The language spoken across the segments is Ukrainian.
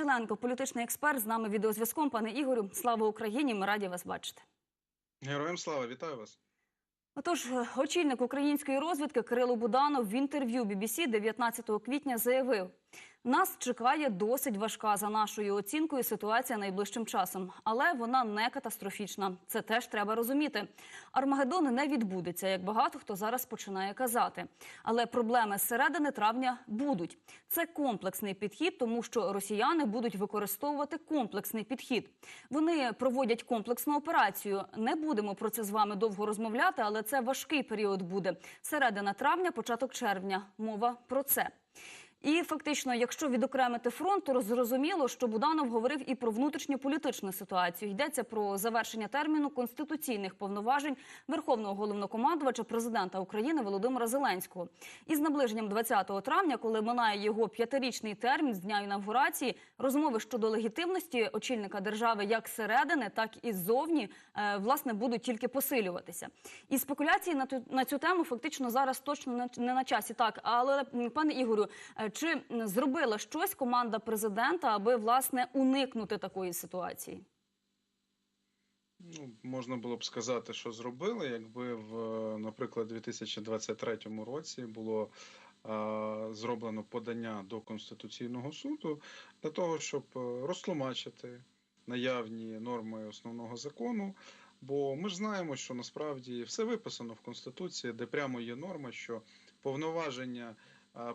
Кищеленко, політичний експерт, з нами відеозв'язком. Пане Ігорю, слава Україні! Ми раді вас бачити. Героям слава, вітаю вас. Отож, е, очільник української розвідки Кирило Буданов в інтерв'ю BBC 19 квітня заявив: нас чекає досить важка за нашою оцінкою ситуація найближчим часом, але вона не катастрофічна. Це теж треба розуміти. Армагеддон не відбудеться, як багато хто зараз починає казати. Але проблеми зсередини травня будуть. Це комплексний підхід, тому що росіяни будуть використовувати комплексний підхід. Вони проводять комплексну операцію. Не будемо про це з вами довго розмовляти, але це важкий період буде. Середина травня, початок червня. Мова про це. І фактично, якщо відокремити фронт, то зрозуміло, що Буданов говорив і про внутрішньополітичну ситуацію. Йдеться про завершення терміну конституційних повноважень Верховного головнокомандувача президента України Володимира Зеленського. І з наближенням 20 травня, коли минає його п'ятирічний термін з дня інавгурації, розмови щодо легітимності очільника держави як зсередини, так і ззовні, е, власне, будуть тільки посилюватися. І спекуляції на цю тему фактично зараз точно не- не на часі. Так, але пане Ігорю, е, чи зробила щось команда президента, аби власне уникнути такої ситуації? Ну, можна було б сказати, що зробили, якби в, наприклад, 2023 році було е, зроблено подання до Конституційного суду для того, щоб е, розтлумачити наявні норми основного закону. Бо ми ж знаємо, що насправді все виписано в Конституції, де прямо є норма, що повноваження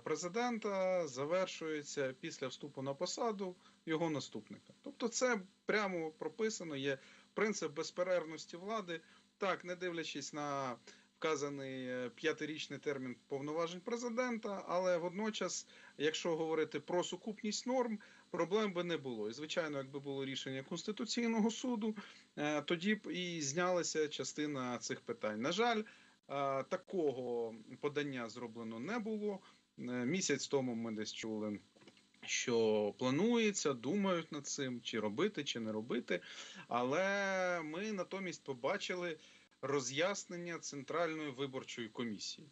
президента завершується після вступу на посаду його наступника. Тобто, це прямо прописано, є принцип безперервності влади. Так, не дивлячись на вказаний е, п'ятирічний термін повноважень президента, але водночас, якщо говорити про сукупність норм, проблем би не було. І звичайно, якби було рішення Конституційного суду, е, тоді б і знялася частина цих питань. На жаль, е, такого подання зроблено не було. Е, Місяць тому ми десь чули. Що планується, думають над цим, чи робити, чи не робити. Але ми натомість побачили роз'яснення Центральної виборчої комісії,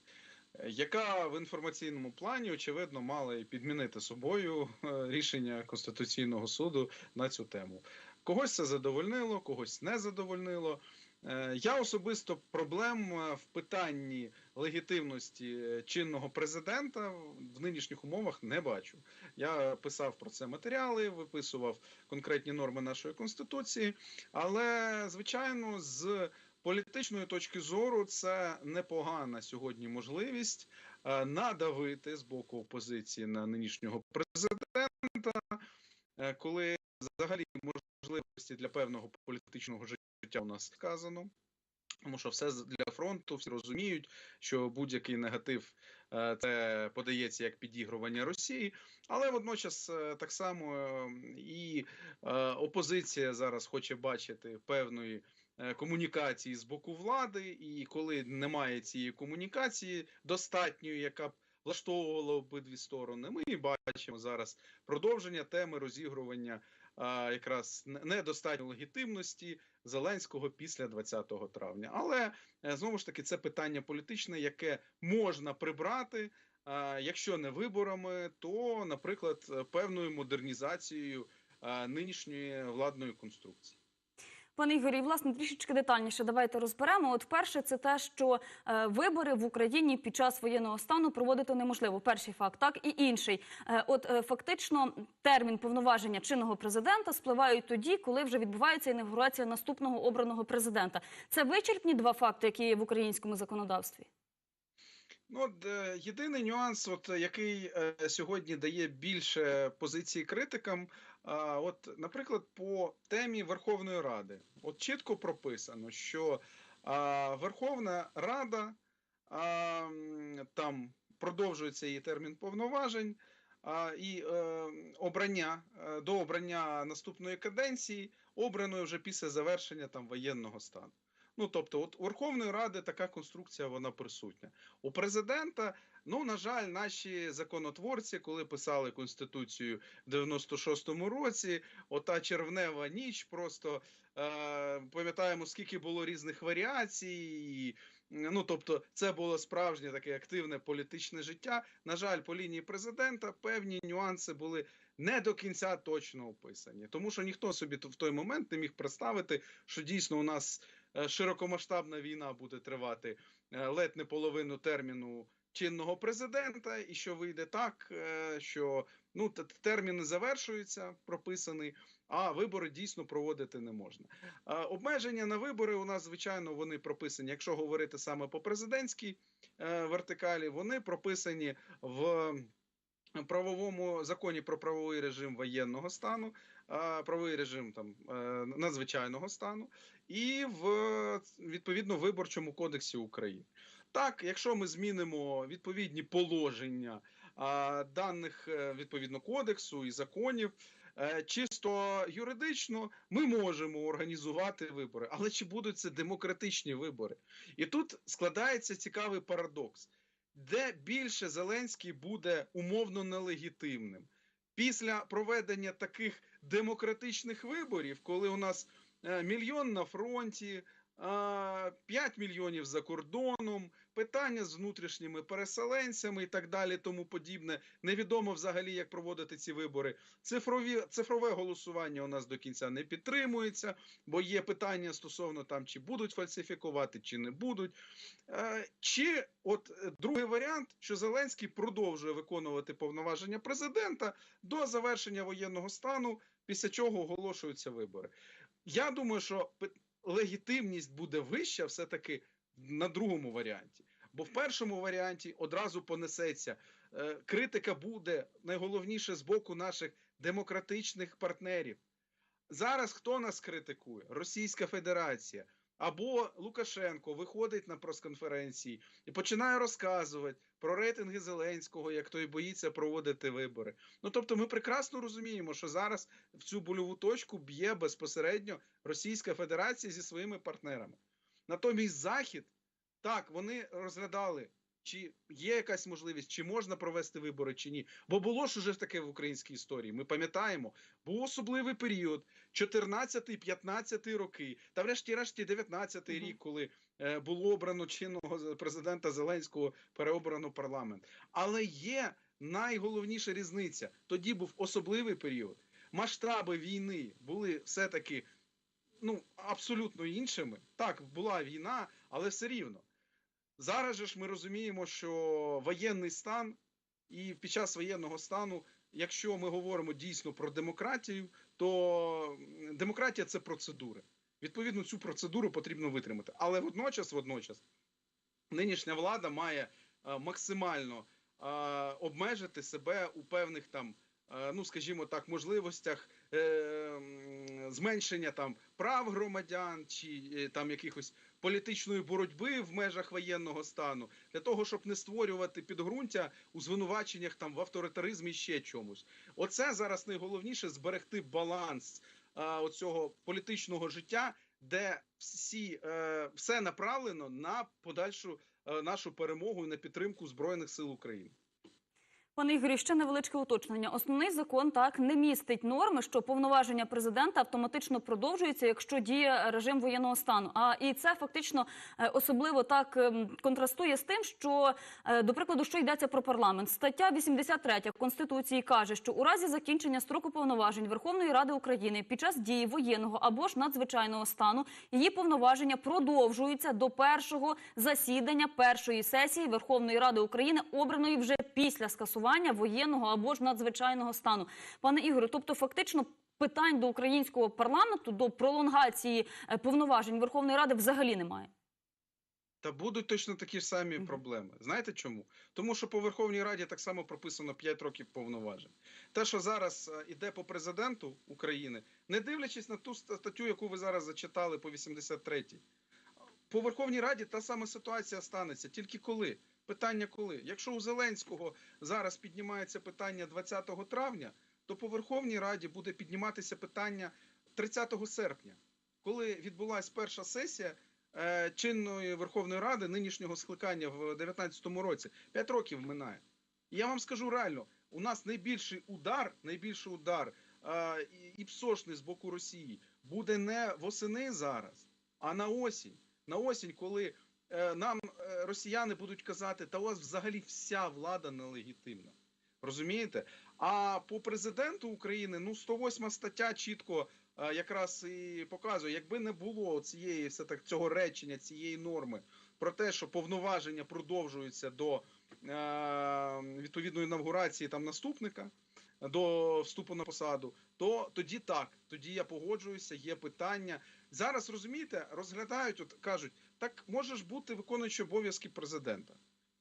яка в інформаційному плані, очевидно, мала і підмінити собою е, рішення Конституційного суду на цю тему. Когось це задовольнило, когось не задовольнило. Е, Я особисто проблем е, в питанні легітимності е, чинного президента в нинішніх умовах не бачу. Я писав про це матеріали, виписував конкретні норми нашої конституції, але звичайно, з політичної точки зору це непогана сьогодні можливість надавити з боку опозиції на нинішнього президента, коли взагалі можливості для певного політичного життя у нас сказано. Тому що все для фронту, всі розуміють, що будь-який негатив е, це подається як підігрування Росії, але водночас е, так само е, і опозиція зараз хоче бачити певної комунікації з боку влади, і коли немає цієї комунікації достатньої, яка б влаштовувала обидві сторони, ми бачимо зараз продовження теми розігрування якраз недостатньо легітимності Зеленського після 20 травня. Але е, знову ж таки це питання політичне, яке можна прибрати. Якщо не виборами, то, наприклад, певною модернізацією нинішньої владної конструкції. Пане Ігорі, власне, трішечки детальніше давайте розберемо. От перше, це те, що е, вибори в Україні під час воєнного стану проводити неможливо. Перший факт, так і інший. Е, от е, фактично термін повноваження чинного президента спливають тоді, коли вже відбувається інавгурація наступного обраного президента. Це вичерпні два факти, які є в українському законодавстві. Ну, от, єдиний нюанс, от, який е, сьогодні дає більше позиції критикам, от, наприклад, по темі Верховної Ради, от чітко прописано, що Верховна Рада там продовжується її термін повноважень. І е, обрання е, до обрання наступної каденції обраної вже після завершення там воєнного стану. Ну тобто, от Верховної Ради така конструкція вона присутня. У президента, ну на жаль, наші законотворці, коли писали конституцію в 96-му році, ота червнева ніч, просто е, пам'ятаємо, скільки було різних варіацій. І, Ну, тобто, це було справжнє таке активне політичне життя. На жаль, по лінії президента певні нюанси були не до кінця точно описані, тому що ніхто собі в той момент не міг представити, що дійсно у нас е, широкомасштабна війна буде тривати е, ледь не половину терміну чинного президента, і що вийде так, е, що ну т- терміни завершуються, прописаний, а вибори дійсно проводити не можна. Е, Обмеження на вибори у нас, звичайно, вони прописані. Якщо говорити саме по президентській е, вертикалі, вони прописані в правовому законі про правовий режим воєнного стану, правовий режим там надзвичайного стану, і в відповідно виборчому кодексі України. Так, якщо ми змінимо відповідні положення а, даних е, відповідно кодексу і законів, е, чисто юридично ми можемо організувати вибори, але чи будуть це демократичні вибори? І тут складається цікавий парадокс, де більше Зеленський буде умовно нелегітимним. Після проведення таких демократичних виборів, коли у нас е, мільйон на фронті, 5 мільйонів за кордоном, питання з внутрішніми переселенцями і так далі, тому подібне. Невідомо взагалі, як проводити ці вибори. Цифрові цифрове голосування у нас до кінця не підтримується, бо є питання стосовно там, чи будуть фальсифікувати, чи не будуть. Е, Чи от е, другий варіант, що Зеленський продовжує виконувати повноваження президента до завершення воєнного стану, після чого оголошуються вибори. Я думаю, що легітимність буде вища все-таки на другому варіанті. Бо в першому варіанті одразу понесеться е, критика буде найголовніше з боку наших демократичних партнерів. Зараз хто нас критикує? Російська Федерація. Або Лукашенко виходить на прес-конференції і починає розказувати про рейтинги Зеленського, як той боїться проводити вибори. Ну тобто, ми прекрасно розуміємо, що зараз в цю больову точку б'є безпосередньо Російська Федерація зі своїми партнерами. Натомість Захід так вони розглядали, чи є якась можливість, чи можна провести вибори, чи ні. Бо було ж уже таке в українській історії. Ми пам'ятаємо, був особливий період 14-15 роки, та врешті-решті 19 Мгм. рік, коли е, було обрано чинного президента Зеленського, переобрано парламент. Але є найголовніша різниця. Тоді був особливий період. Масштаби війни були все-таки ну, абсолютно іншими. Так, була війна, але все рівно. Зараз же ж ми розуміємо, що воєнний стан і під час воєнного стану, якщо ми говоримо дійсно про демократію, то демократія це процедури. Відповідно, цю процедуру потрібно витримати. Але водночас, водночас, нинішня влада має е, максимально е, обмежити себе у певних там, е, ну скажімо так, можливостях зменшення там прав громадян чи е, там якихось політичної боротьби в межах воєнного стану для того, щоб не створювати підґрунтя у звинуваченнях там в авторитаризмі ще чомусь. Оце зараз найголовніше зберегти баланс е, оцього політичного життя, де всі е, все направлено на подальшу е, нашу перемогу і на підтримку збройних сил України. Пане Ігорі, ще невеличке уточнення. Основний закон так не містить норми, що повноваження президента автоматично продовжуються, якщо діє режим воєнного стану. А і це фактично е, особливо так ем, контрастує з тим, що е, до прикладу, що йдеться про парламент. Стаття 83 конституції каже, що у разі закінчення строку повноважень Верховної Ради України під час дії воєнного або ж надзвичайного стану її повноваження продовжуються до першого засідання першої сесії Верховної Ради України, обраної вже після скасування воєнного або ж надзвичайного стану. Пане Ігоре, тобто фактично. Питань до українського парламенту до пролонгації е, повноважень Верховної Ради взагалі немає. Та будуть точно такі ж самі проблеми. Знаєте чому? Тому що по Верховній Раді так само прописано 5 років повноважень. Те, що зараз е, іде по президенту України, не дивлячись на ту статтю, яку ви зараз зачитали по 83-й, по Верховній Раді та сама ситуація станеться. Тільки коли? Питання коли? Якщо у Зеленського зараз піднімається питання 20 травня, то по Верховній Раді буде підніматися питання 30 серпня, коли відбулася перша сесія е, чинної Верховної Ради нинішнього скликання в 2019 році. П'ять років минає. І я вам скажу реально: у нас найбільший удар, найбільший удар е, і- псошний з боку Росії буде не восени зараз, а на осінь. На осінь, коли е, нам росіяни будуть казати, та у вас взагалі вся влада нелегітимна. Розумієте? А по президенту України ну 108 стаття чітко е, якраз і показує, якби не було цієї все так цього речення, цієї норми про те, що повноваження продовжуються до е, відповідної інавгурації там наступника до вступу на посаду, то тоді так, тоді я погоджуюся, є питання. Зараз розумієте, розглядають, от кажуть, так можеш бути виконуючи обов'язки президента.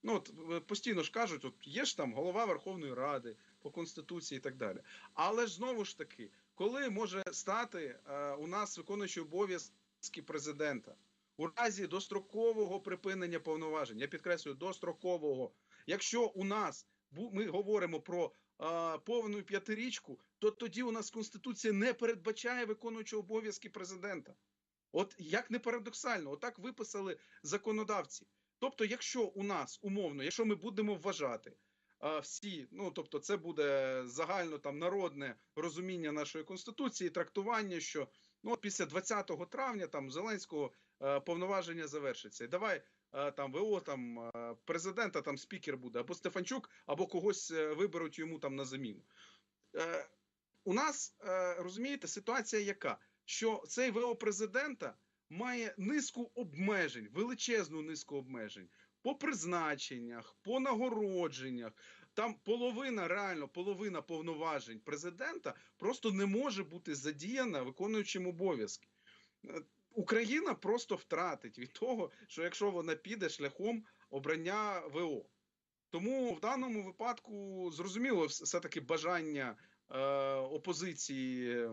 Ну от е, постійно ж кажуть, от є ж там голова Верховної Ради по конституції і так далі. Але ж знову ж таки, коли може стати е, у нас виконуючий обов'язки президента у разі дострокового припинення повноважень, я підкреслюю, дострокового, якщо у нас ми говоримо про е, повну п'ятирічку, то тоді у нас конституція не передбачає виконуючого обов'язки президента. От як не парадоксально, отак виписали законодавці. Тобто, якщо у нас умовно, якщо ми будемо вважати а, всі, ну тобто, це буде загально там народне розуміння нашої конституції, трактування, що ну після 20 травня там Зеленського е, повноваження завершиться. І давай е, там ВО там президента там спікер буде або Стефанчук, або когось е, виберуть йому там на заміну. Е, у нас е, розумієте, ситуація яка? Що цей ВО президента має низку обмежень, величезну низку обмежень по призначеннях, по нагородженнях. Там половина, реально половина повноважень президента просто не може бути задіяна виконуючим обов'язки. Україна просто втратить від того, що якщо вона піде шляхом обрання ВО. Тому в даному випадку зрозуміло все таки бажання е, опозиції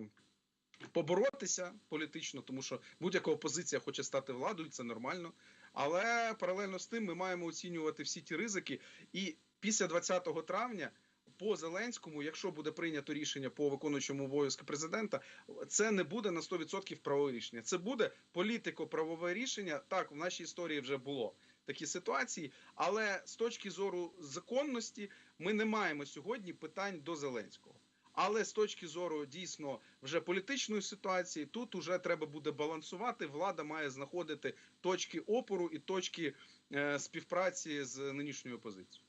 поборотися політично, тому що будь-яка опозиція хоче стати владою, це нормально. Але паралельно з тим ми маємо оцінювати всі ті ризики. І після 20 травня по Зеленському, якщо буде прийнято рішення по виконуючому обов'язки президента, це не буде на 100% правове рішення. Це буде політико-правове рішення. Так, в нашій історії вже було такі ситуації, але з точки зору законності ми не маємо сьогодні питань до Зеленського. Але з точки зору дійсно вже політичної ситуації, тут уже треба буде балансувати. Влада має знаходити точки опору і точки е, співпраці з нинішньою опозицією.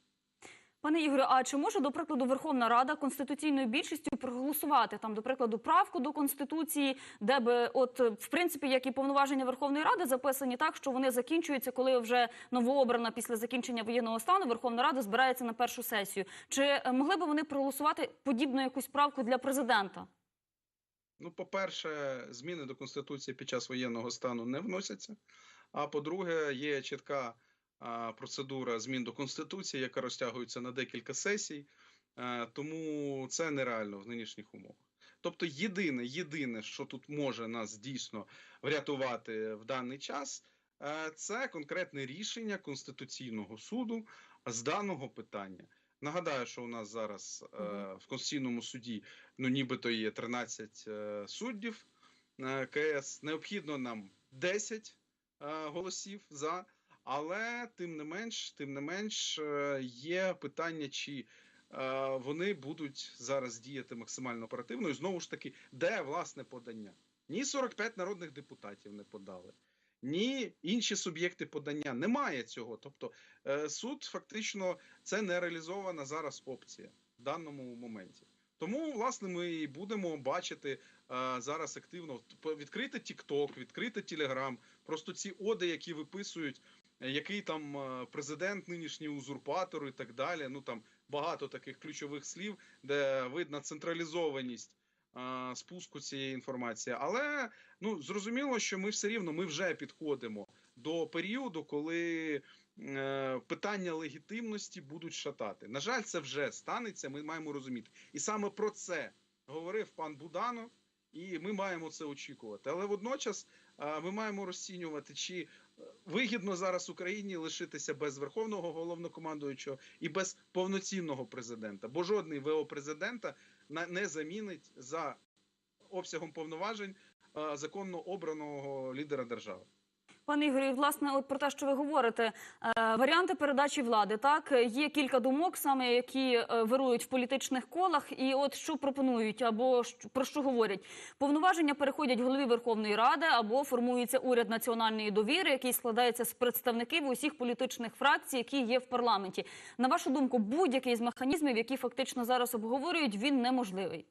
Пане Ігорю, а чи може, до прикладу, Верховна Рада конституційною бічністю проголосувати там, до прикладу, правку до конституції, де би, от в принципі, як і повноваження Верховної Ради записані так, що вони закінчуються, коли вже новообрана після закінчення воєнного стану Верховна Рада збирається на першу сесію. Чи е, могли би вони проголосувати подібну якусь правку для президента? Ну, по-перше, зміни до конституції під час воєнного стану не вносяться. А по-друге, є чітка процедура змін до конституції, яка розтягується на декілька сесій. Тому це нереально в нинішніх умовах. Тобто, єдине, єдине, що тут може нас дійсно врятувати в даний час, це конкретне рішення Конституційного суду з даного питання. Нагадаю, що у нас зараз е, в Конституційному суді ну нібито є 13 е, суддів е, КС. Необхідно нам 10 е, голосів за, але тим не менш, тим не менш, е, є питання, чи е, вони будуть зараз діяти максимально оперативно. І знову ж таки, де власне подання? Ні 45 народних депутатів не подали. Ні, інші суб'єкти подання немає цього. Тобто е, суд фактично це не реалізована зараз опція в даному моменті. Тому, власне, ми і будемо бачити е, зараз активно відкрити TikTok, відкрити Telegram, просто ці оди, які виписують, який там е, президент, нинішній узурпатор і так далі. Ну там багато таких ключових слів, де видна централізованість е, спуску цієї інформації. Але ну зрозуміло, що ми все рівно ми вже підходимо до періоду, коли е, питання легітимності будуть шатати. На жаль, це вже станеться. Ми маємо розуміти, і саме про це говорив пан Буданов, і ми маємо це очікувати. Але водночас е, ми маємо розцінювати, чи вигідно зараз Україні лишитися без верховного головнокомандуючого і без повноцінного президента, бо жодний ВО президента не замінить за обсягом повноважень е, законно обраного лідера держави. Пане Ігорі, власне, от про те, що ви говорите, е, варіанти передачі влади, так є кілька думок, саме які е, вирують в політичних колах, і от що пропонують або про що говорять. Повноваження переходять голові Верховної Ради або формується уряд національної довіри, який складається з представників усіх політичних фракцій, які є в парламенті. На вашу думку, будь-який з механізмів, які фактично зараз обговорюють, він неможливий.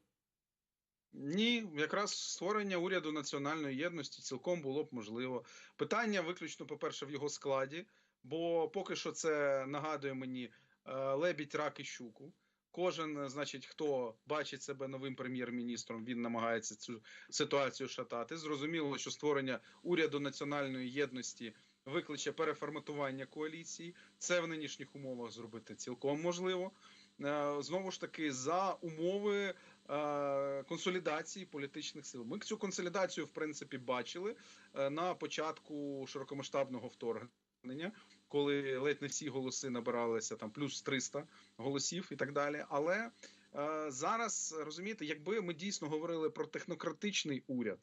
Ні, якраз створення уряду національної єдності цілком було б можливо. Питання виключно, по-перше, в його складі, бо поки що це нагадує мені е, лебідь, рак і щуку. Кожен, е, значить, хто бачить себе новим прем'єр-міністром, він намагається цю ситуацію шатати. Зрозуміло, що створення уряду національної єдності викличе переформатування коаліції. Це в нинішніх умовах зробити цілком можливо. Е, Знову ж таки, за умови консолідації політичних сил. Ми цю консолідацію, в принципі, бачили е, на початку широкомасштабного вторгнення, коли ледь не всі голоси набиралися там плюс 300 голосів і так далі. Але е, зараз розумієте, якби ми дійсно говорили про технократичний уряд.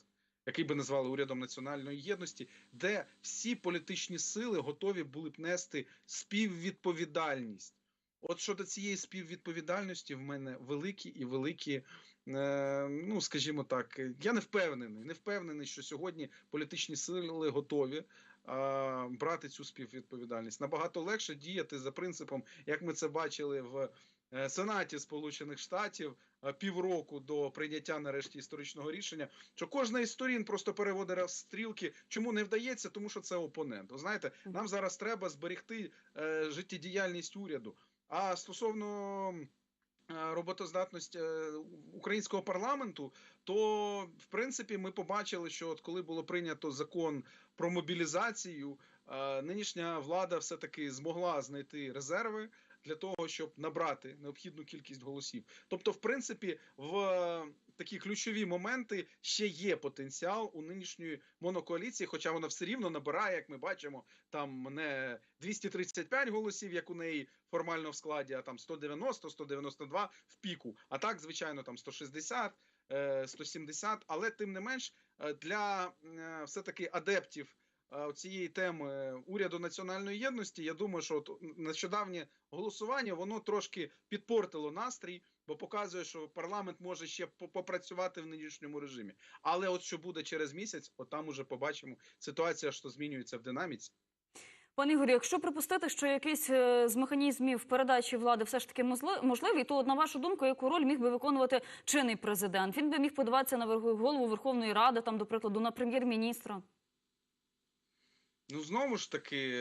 Який би назвали урядом національної єдності, де всі політичні сили готові були б нести співвідповідальність. От щодо цієї співвідповідальності, в мене великі і великі, е, ну скажімо так, я не впевнений. Не впевнений, що сьогодні політичні сили готові е, брати цю співвідповідальність. Набагато легше діяти за принципом, як ми це бачили в е, Сенаті Сполучених Штатів е, півроку до прийняття нарешті історичного рішення, що кожна із сторін просто переводить стрілки. Чому не вдається? Тому що це опонент. Ви знаєте, нам зараз треба зберегти е, життєдіяльність уряду. А стосовно е, роботоздатності е, українського парламенту, то в принципі ми побачили, що от коли було прийнято закон про мобілізацію, е, нинішня влада все таки змогла знайти резерви для того, щоб набрати необхідну кількість голосів. Тобто, в принципі, в такі ключові моменти ще є потенціал у нинішньої монокоаліції, хоча вона все рівно набирає, як ми бачимо, там не 235 голосів, як у неї формально в складі, а там 190, 192 в піку. А так, звичайно, там 160, е, 170, але тим не менш е, для е, все-таки адептів е, цієї теми уряду національної єдності, я думаю, що нещодавнє голосування воно трошки підпортило настрій, бо показує, що парламент може ще попрацювати в нинішньому режимі. Але от що буде через місяць, от там уже побачимо ситуація, що змінюється в динаміці. Пане Ігорі, якщо припустити, що якийсь е, з механізмів передачі влади все ж таки можливий, то на вашу думку, яку роль міг би виконувати чинний президент? Він би міг подаватися на голову Верховної Ради, там, до прикладу, на прем'єр-міністра. Ну знову ж таки,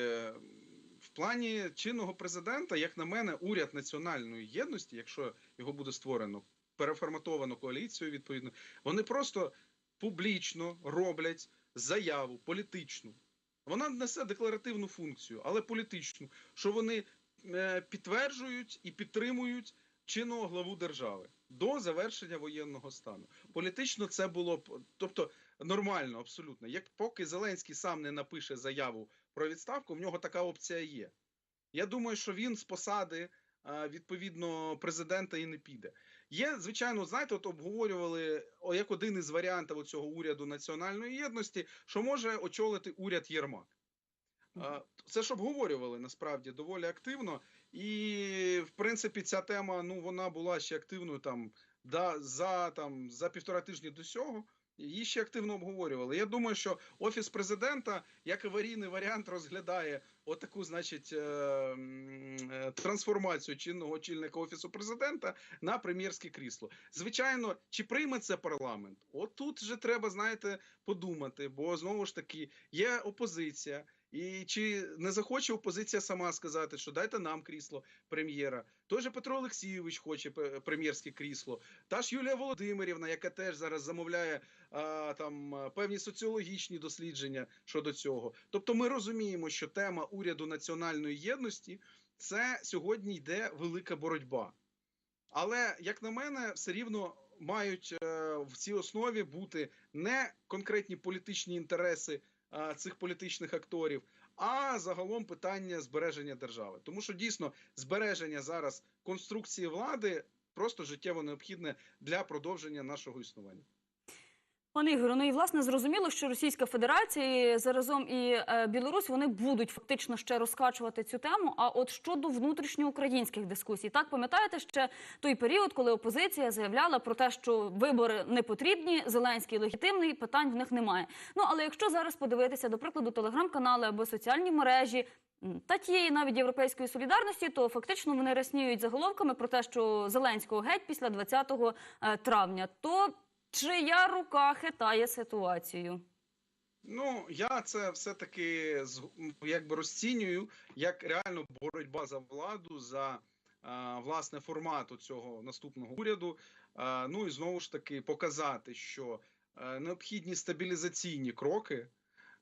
в плані чинного президента, як на мене, уряд національної єдності, якщо його буде створено, переформатовано коаліцію, відповідно, вони просто публічно роблять заяву політичну. Вона несе декларативну функцію, але політичну, що вони е, підтверджують і підтримують чинного главу держави до завершення воєнного стану. Політично це було б, тобто нормально, абсолютно. Як поки Зеленський сам не напише заяву про відставку, в нього така опція є. Я думаю, що він з посади відповідно президента і не піде. Є, звичайно, знаєте, от обговорювали як один із варіантів цього уряду національної єдності, що може очолити уряд Єрмак. Це ж обговорювали насправді доволі активно, і в принципі ця тема ну вона була ще активною там да, за там за півтора тижні до цього. Її ще активно обговорювали. Я думаю, що офіс президента як аварійний варіант розглядає отаку, значить, е, е, трансформацію чинного очільника офісу президента на прем'єрське крісло. Звичайно, чи прийме це парламент? От тут вже треба, знаєте, подумати, бо знову ж таки є опозиція. І чи не захоче опозиція сама сказати, що дайте нам крісло прем'єра? Той же Петро Олексійович хоче прем'єрське крісло. Та ж Юлія Володимирівна, яка теж зараз замовляє а, там певні соціологічні дослідження щодо цього. Тобто, ми розуміємо, що тема уряду національної єдності це сьогодні йде велика боротьба. Але як на мене, все рівно мають е, в цій основі бути не конкретні політичні інтереси цих політичних акторів, а загалом питання збереження держави. Тому що дійсно збереження зараз конструкції влади просто життєво необхідне для продовження нашого існування. Пане Ігорю, ну і власне зрозуміло, що Російська Федерація і заразом і е, Білорусь вони будуть фактично ще розкачувати цю тему. А от щодо внутрішньоукраїнських дискусій, так пам'ятаєте ще той період, коли опозиція заявляла про те, що вибори не потрібні, Зеленський легітимний, питань в них немає. Ну але якщо зараз подивитися, до прикладу, телеграм-канали або соціальні мережі. Та тієї навіть європейської солідарності, то фактично вони рясніють заголовками про те, що Зеленського геть після 20 е, травня. То чия рука хитає ситуацію? Ну, я це все-таки якби розцінюю як реально боротьба за владу, за а, власне формату цього наступного уряду. А, ну і знову ж таки показати, що е, необхідні стабілізаційні кроки.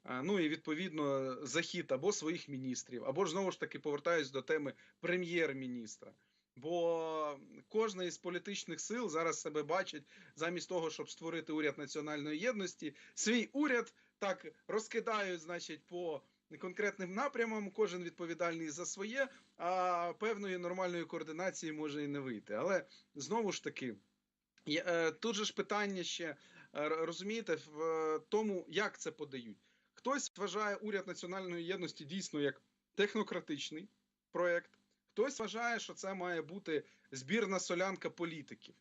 а, Ну і відповідно захід або своїх міністрів, або ж знову ж таки повертаюсь до теми прем'єр-міністра. Бо кожна із політичних сил зараз себе бачить замість того, щоб створити уряд національної єдності, свій уряд так розкидають, значить, по конкретним напрямам. Кожен відповідальний за своє, а певної нормальної координації може і не вийти. Але знову ж таки, е, тут же ж питання ще е, розумієте в е, тому, як це подають. Хтось вважає уряд національної єдності дійсно як технократичний проект. Хтось вважає, що це має бути збірна солянка політиків.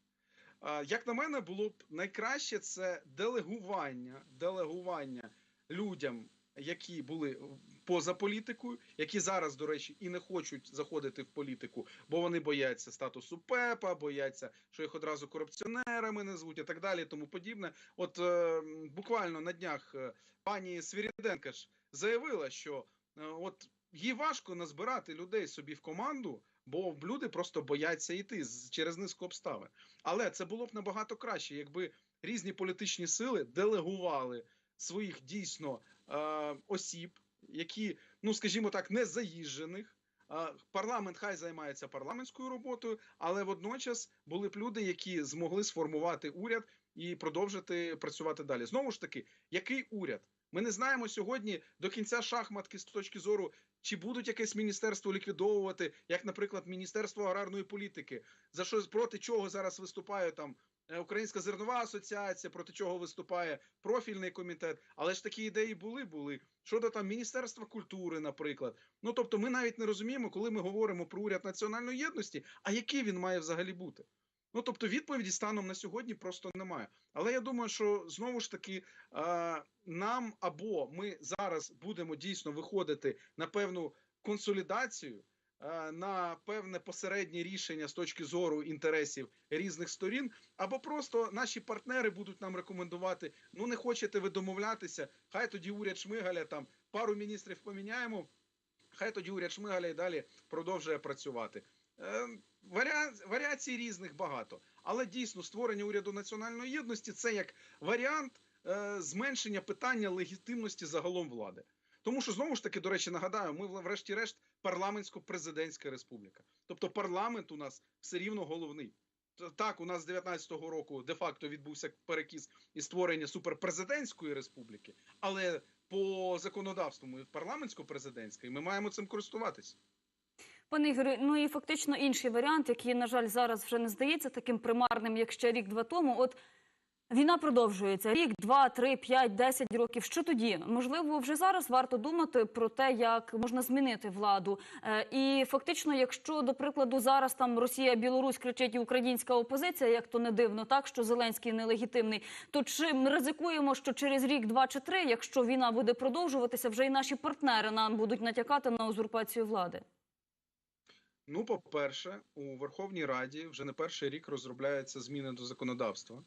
Як на мене, було б найкраще це делегування, делегування людям, які були поза політикою, які зараз, до речі, і не хочуть заходити в політику, бо вони бояться статусу ПЕПа, бояться, що їх одразу корупціонерами назвуть і так далі, тому подібне. От е, буквально на днях е, пані Свіріденка ж заявила, що е, от їй важко назбирати людей собі в команду, бо люди просто бояться йти через низку обставин. Але це було б набагато краще, якби різні політичні сили делегували своїх дійсно е, осіб, які, ну скажімо так, не заїжджених. Е, Парламент хай займається парламентською роботою, але водночас були б люди, які змогли сформувати уряд і продовжити працювати далі. Знову ж таки, який уряд? Ми не знаємо сьогодні до кінця шахматки з точки зору, чи будуть якесь міністерство ліквідовувати, як, наприклад, Міністерство аграрної політики, за що проти чого зараз виступає там е, Українська зернова асоціація, проти чого виступає профільний комітет. Але ж такі ідеї були, були щодо там Міністерства культури, наприклад. Ну тобто, ми навіть не розуміємо, коли ми говоримо про уряд національної єдності, а який він має взагалі бути. Ну тобто, відповіді станом на сьогодні просто немає. Але я думаю, що знову ж таки нам або ми зараз будемо дійсно виходити на певну консолідацію, на певне посереднє рішення з точки зору інтересів різних сторін, або просто наші партнери будуть нам рекомендувати: ну не хочете ви домовлятися, хай тоді уряд Шмигаля там пару міністрів поміняємо. Хай тоді уряд Шмигаля і далі продовжує працювати. Е, варіа... Варіацій різних багато, але дійсно створення уряду національної єдності це як варіант е, зменшення питання легітимності загалом влади. Тому що знову ж таки, до речі, нагадаю, ми врешті-решт парламентсько-президентська республіка. Тобто парламент у нас все рівно головний. Так, у нас з 19-го року де-факто відбувся перекіс і створення суперпрезидентської республіки, але по законодавству ми парламентсько-президентська, і ми маємо цим користуватися. Пане Ігорю, ну і фактично інший варіант, який, на жаль, зараз вже не здається таким примарним, як ще рік-два тому. От війна продовжується рік, два, три, п'ять, десять років. Що тоді? Можливо, вже зараз варто думати про те, як можна змінити владу. Е, і фактично, якщо до прикладу зараз там Росія, Білорусь кричить і українська опозиція, як то не дивно, так що Зеленський нелегітимний, то чи ми ризикуємо, що через рік, два чи три, якщо війна буде продовжуватися, вже і наші партнери нам будуть натякати на узурпацію влади? Ну, по-перше, у Верховній Раді вже не перший рік розробляються зміни до законодавства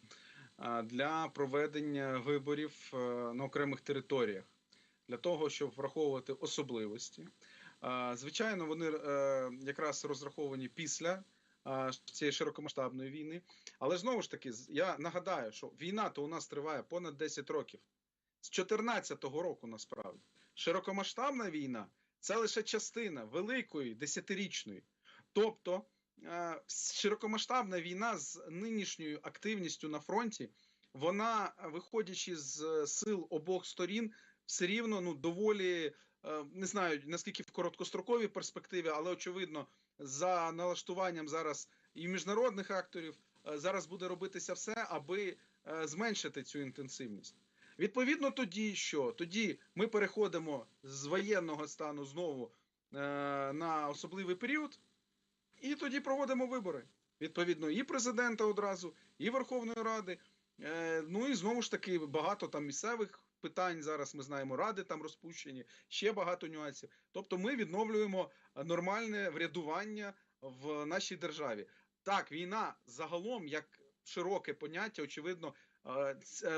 для проведення виборів е, на окремих територіях, для того, щоб враховувати особливості. Звичайно, вони е, якраз розраховані після цієї широкомасштабної війни. Але знову ж таки, я нагадаю, що війна то у нас триває понад 10 років. З 2014 року насправді. Широкомасштабна війна це лише частина великої десятирічної. Тобто е, широкомасштабна війна з нинішньою активністю на фронті, вона, виходячи з е, сил обох сторін, все рівно ну доволі е, не знаю наскільки в короткостроковій перспективі, але очевидно, за налаштуванням зараз і міжнародних акторів зараз буде робитися все, аби зменшити цю інтенсивність. Відповідно, тоді що? Тоді ми переходимо з воєнного стану знову е, на особливий період, і тоді проводимо вибори. Відповідно, і президента одразу, і Верховної Ради. Е, ну і знову ж таки багато там місцевих питань. Зараз ми знаємо, ради там розпущені, ще багато нюансів. Тобто, ми відновлюємо нормальне врядування в нашій державі. Так, війна загалом, як широке поняття, очевидно,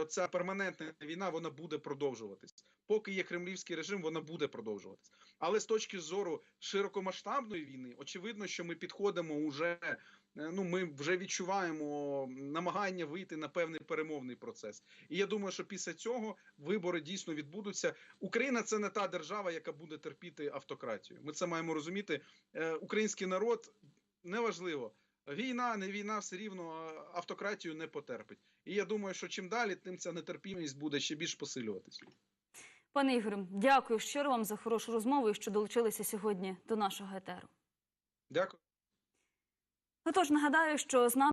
ця перманентна війна вона буде продовжуватись. Поки є кремлівський режим, вона буде продовжуватись. Але з точки зору широкомасштабної війни, очевидно, що ми підходимо уже. е, Ну, ми вже відчуваємо намагання вийти на певний перемовний процес. І я думаю, що після цього вибори дійсно відбудуться. Україна це не та держава, яка буде терпіти автократію. Ми це маємо розуміти. Е, Український народ неважливо. Війна, не війна, все рівно автократію не потерпить. І я думаю, що чим далі, тим ця нетерпімість буде ще більш посилюватися. Пане Ігорю, дякую щиро вам за хорошу розмову і що долучилися сьогодні до нашого етеру. Дякую. Отож, нагадаю, що з нами